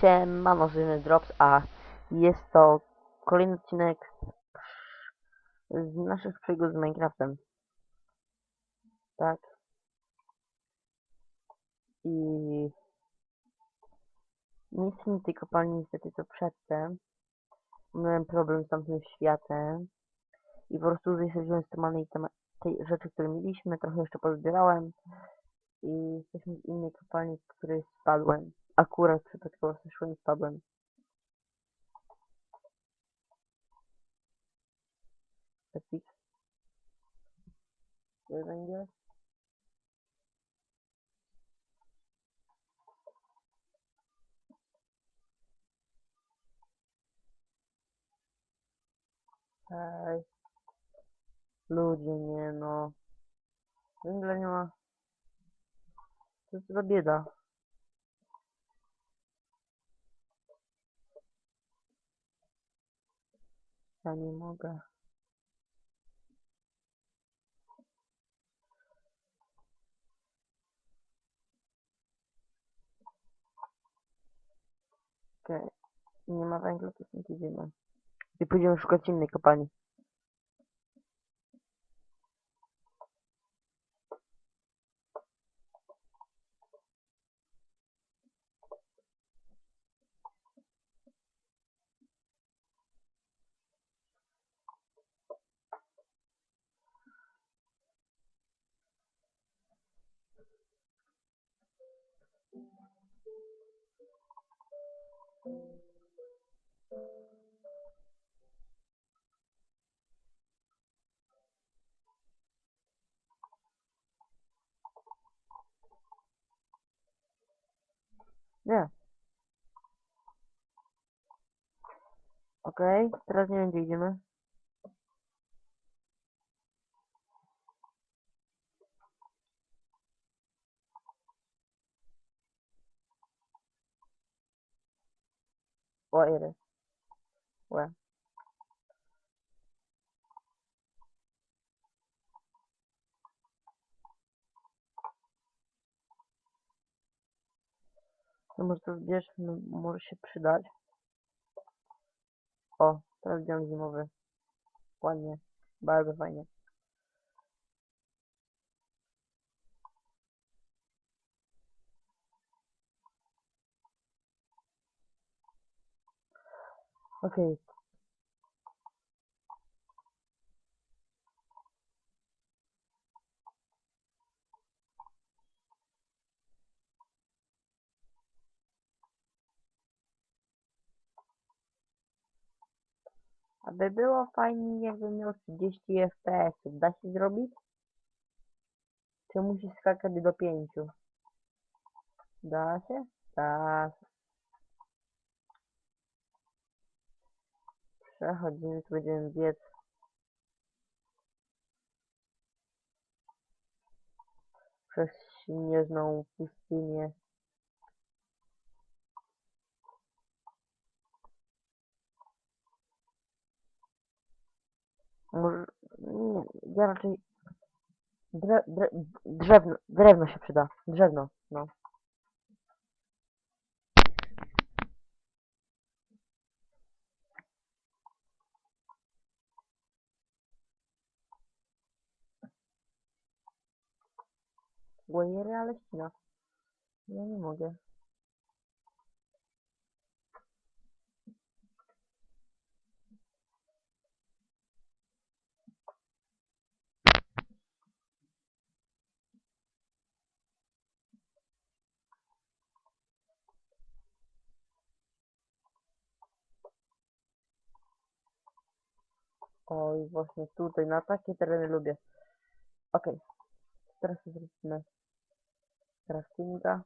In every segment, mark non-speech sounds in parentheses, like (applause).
Siemano, z Drops, a jest to kolejny odcinek z naszych przygód z Minecraftem. Tak. I nie istnieje tej kopalni niestety co przedtem. Miałem problem z tamtym światem. I po prostu temat i temat tej rzeczy, które mieliśmy, trochę jeszcze pozbierałem. I jesteśmy w innej kopalni, z której spadłem. Akurat przypadkowo zeszłem i spadłem. Epic. Gdzie będzie? Hej. Ludzie, nie no. Węgla nie ma. To za bieda? Ja nie mogę. Okej. Nie ma węgla, to stąd idziemy. I pójdziemy szukać innej kopalni. Nie. Idziemy. O, idę. Łe. No może to wiesz, no, może się przydać. O, teraz widziałem zimowy. Ładnie. Bardzo fajnie. Okej. Aby było fajnie, jakbym miał 30 FPS. Da się zrobić? Czy musi skakać do 5? Da się? Da się. Przechodzimy, tu będziemy biec. Przez śnieżną pustynię. Może... Nie, ja raczej... Dre, dre, drzewno, drewno się przyda. Drzewno, no. Łajery, ale ścina. Ja nie mogę. Oj, właśnie tutaj, na takie tereny lubię. Okej, teraz zrobimy trascura.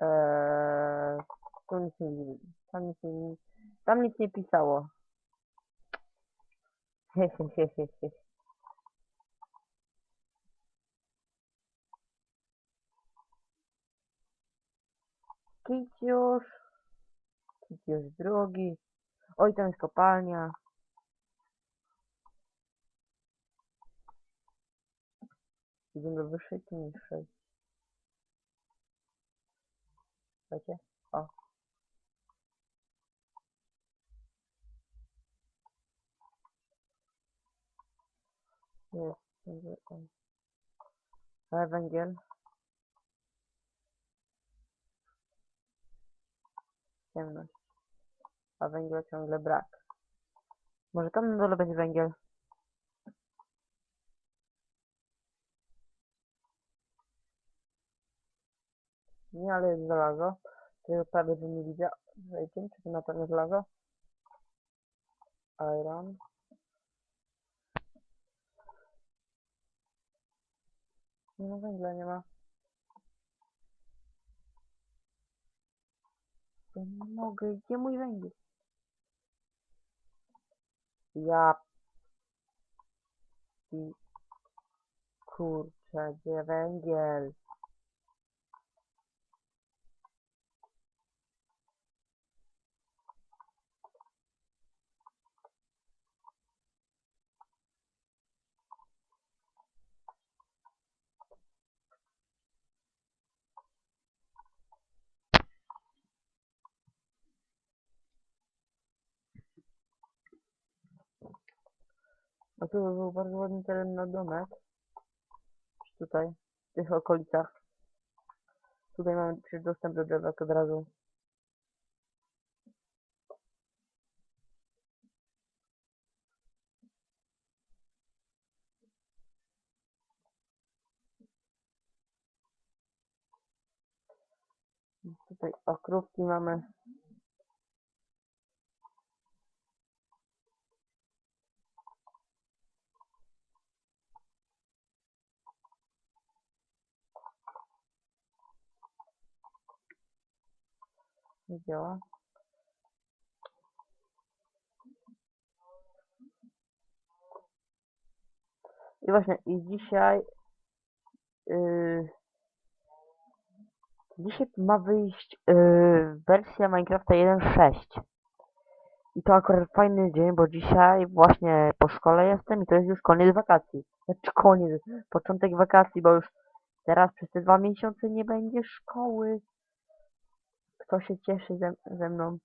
Uh, tu nic nie, tam nic nie, tam nic nie pisało. (laughs) Kiciusz. Kiciusz drugi. Oj, tam jest kopalnia. Idziemy do wyższej niższej? Słuchajcie? O. Jest. będzie węgiel. Ciemność. A węgla ciągle brak. Może tam na dole będzie węgiel? Nie, ale jest żelazo. Tego prawie, że nie widzę. Wejdzie, czy to na pewno żelazo? Iron. Ma węgla, nie ma. Ja nie mogę, gdzie mój węgiel? Ja... I... Kurczę, gdzie węgiel? A tu był bardzo ładny teren na domek. Tutaj, w tych okolicach. Tutaj mamy przecież dostęp do drzewek od razu. Tutaj okrówki mamy. Nie działa. I właśnie, i dzisiaj... Yy, dzisiaj ma wyjść yy, wersja Minecrafta 1.6. I to akurat fajny dzień, bo dzisiaj właśnie po szkole jestem i to jest już koniec wakacji. Znaczy koniec, początek wakacji, bo już teraz przez te dwa miesiące nie będzie szkoły. Kto się cieszy ze, ze mną?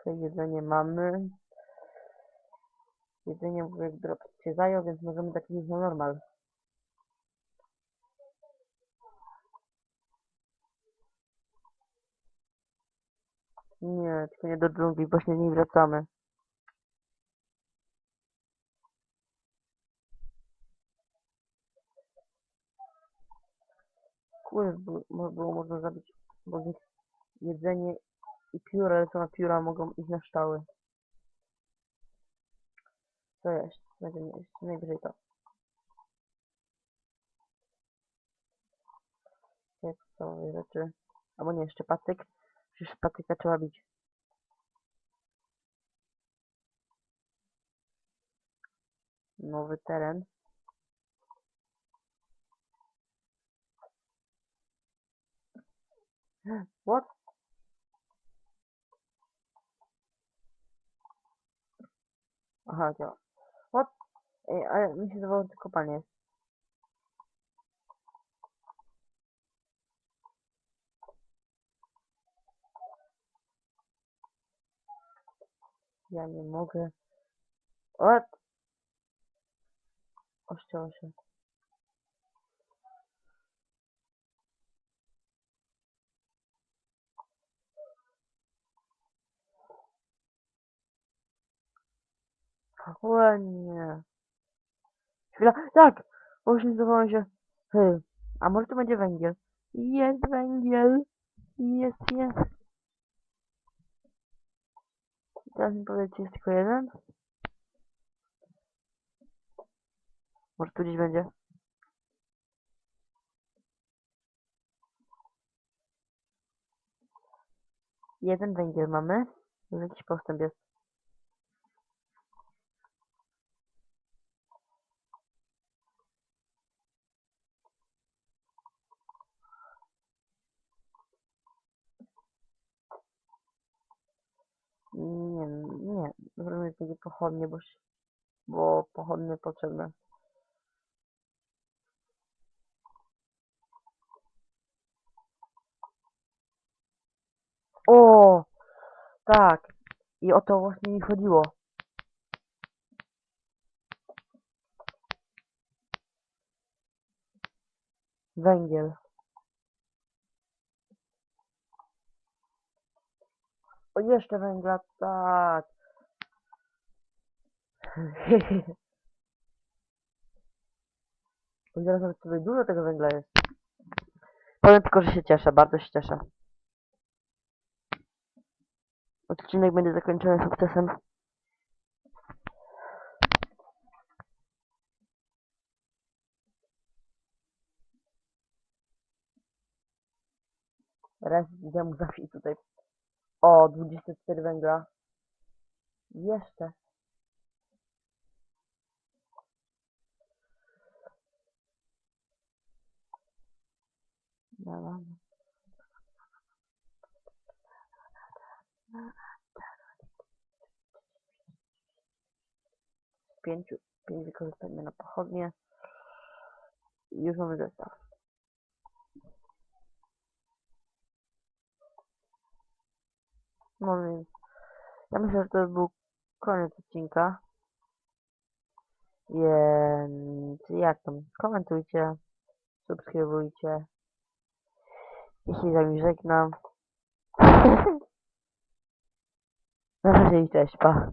Okej, jedzenie mamy. Jedzenie mówię, drop się zajął, więc możemy tak iść na normal. Nie, tylko nie do dżungli, właśnie nie wracamy. Kurde, było, mo- było można zabić, bo z nich jedzenie i pióra, ale co na pióra mogą iść na ształy. Co jeść? Będziemy jeść, najwyżej to. Co rzeczy. Albo nie, jeszcze patyk. Przecież patyka trzeba bić. Nowy teren. What? Aha, działa. What? Ej, ale mi się zdawało, że to kopalnie jest. Ja nie mogę. Ładnie. Chwila, tak! Zdawałem się. Hy. A może to będzie węgiel? Jest węgiel! Jest, jest. Teraz mi powiedzcie, jest tylko jeden? Może tu gdzieś będzie? Jeden węgiel mamy. Jakiś postęp jest. Nie, nie. Takie pochodnie, bo, bo pochodnie potrzebne. O! Tak. I o to właśnie mi chodziło. Węgiel. O, jeszcze węgla, tak. (laughs) Zaraz nawet tutaj dużo tego węgla jest. Powiem tylko, że się cieszę, bardzo się cieszę. Odcinek będzie zakończony sukcesem. Raz idę mu zawsze tutaj. O, 24 węgla. Jeszcze. Dobra. Pięciu, pięć wykorzystajmy na pochodnie. I już mamy zestaw. No więc, ja myślę, że to był koniec odcinka. Więc jak tam? Komentujcie, subskrybujcie. Jeśli z wami żegnam. (laughs) Na razie i cześć, pa.